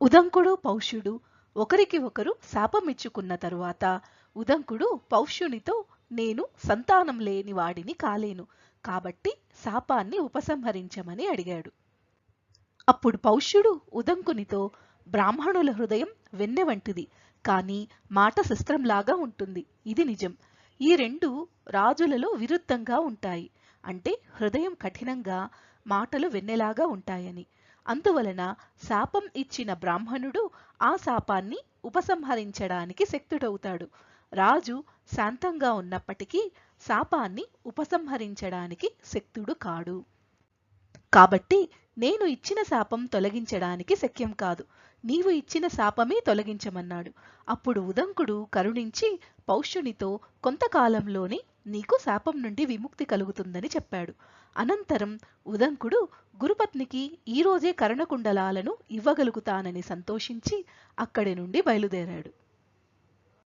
ఉదంకుడు పౌష్యుడు ఒకరికి ఒకరు శాపమిచ్చుకున్న తరువాత ఉదంకుడు పౌష్యునితో నేను సంతానం లేని వాడిని కాలేను. కాబట్టి శాపాన్ని ఉపసంహరించమని అడిగాడు. అప్పుడు పౌష్యుడు ఉదంకునితో బ్రాహ్మణుల హృదయం వెన్నె వంటిది. కానీ మాట శస్త్రంలాగా ఉంటుంది. ఇది నిజం. ఈ రెండు రాజులలో విరుద్ధంగా ఉంటాయి. అంటే హృదయం కఠినంగా మాటలు వెన్నెలాగా ఉంటాయని. అందువలన శాపం ఇచ్చిన బ్రాహ్మణుడు ఆ శాపాన్ని ఉపసంహరించడానికి శక్తుడవుతాడు. రాజు శాంతంగా ఉన్నప్పటికీ శాపాన్ని ఉపసంహరించడానికి శక్తుడు కాడు. కాబట్టి నేను ఇచ్చిన శాపం తొలగించడానికి శక్యం కాదు. నీవు ఇచ్చిన శాపమే తొలగించమన్నాడు. అప్పుడు ఉదంకుడు కరుణించి పౌష్యునితో కొంతకాలంలోనే నీకు శాపం నుండి విముక్తి కలుగుతుందని చెప్పాడు. అనంతరం ఉదంకుడు గురుపత్నికి ఈ రోజే కర్ణకుండలాలను ఇవ్వగలుగుతానని సంతోషించి అక్కడి నుండి బయలుదేరాడు.